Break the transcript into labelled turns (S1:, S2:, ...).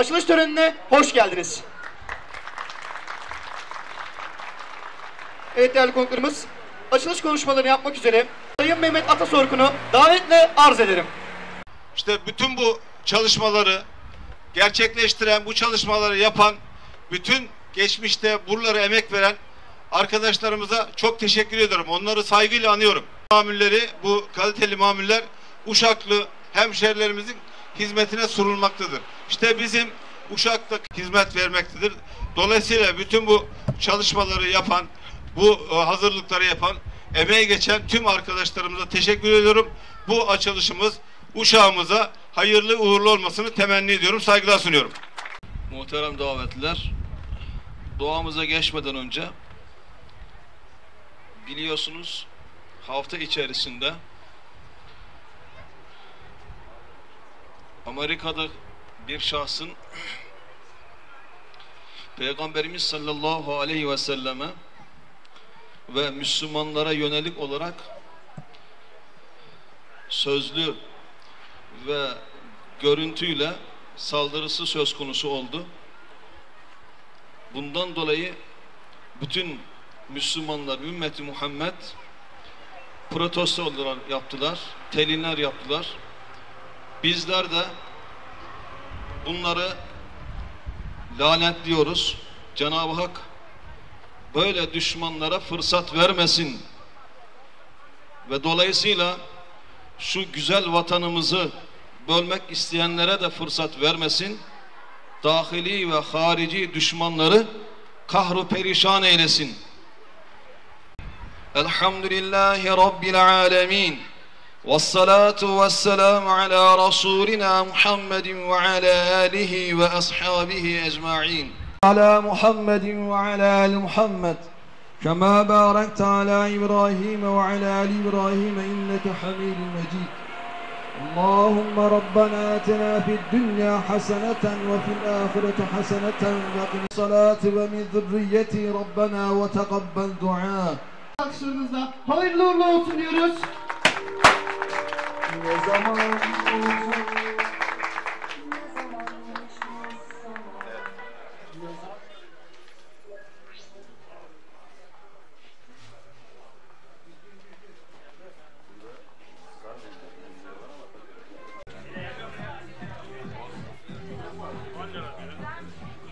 S1: açılış törenine hoş geldiniz. Evet değerli konuklarımız, açılış konuşmalarını yapmak üzere Sayın Mehmet Atasorkun'u davetle arz ederim.
S2: İşte bütün bu çalışmaları gerçekleştiren, bu çalışmaları yapan, bütün geçmişte buralara emek veren arkadaşlarımıza çok teşekkür ediyorum. Onları saygıyla anıyorum. Mamulleri, bu kaliteli mamuller Uşaklı hemşerilerimizin hizmetine sunulmaktadır. İşte bizim Uşak'ta hizmet vermektedir. Dolayısıyla bütün bu çalışmaları yapan, bu e, hazırlıkları yapan, emeği geçen tüm arkadaşlarımıza teşekkür ediyorum. Bu açılışımız Uşağımıza hayırlı uğurlu olmasını temenni ediyorum. Saygılar sunuyorum.
S3: Muhterem davetliler, doğamıza geçmeden önce biliyorsunuz hafta içerisinde Amerika'da bir şahsın Peygamberimiz sallallahu aleyhi ve selleme ve Müslümanlara yönelik olarak sözlü ve görüntüyle saldırısı söz konusu oldu. Bundan dolayı bütün Müslümanlar, ümmeti Muhammed protestolar yaptılar, telinler yaptılar. Bizler de bunları lanetliyoruz. Cenab-ı Hak böyle düşmanlara fırsat vermesin ve dolayısıyla şu güzel vatanımızı bölmek isteyenlere de fırsat vermesin. Dahili ve harici düşmanları kahru perişan eylesin. Elhamdülillahi Rabbil alemin. Ala Resulina Muhammedin ve ala alihi ve ashabihi ecma'in.
S4: على محمد وعلى آل محمد كما باركت على إبراهيم وعلى آل إبراهيم إنك حميد مجيد اللهم ربنا آتنا في الدنيا حسنة وفي الآخرة حسنة وقنا الصلاة ومن ذريتي ربنا وتقبل دعاء
S1: hayırlı uğurlu olsun diyoruz.
S4: zaman olsun. Thank you.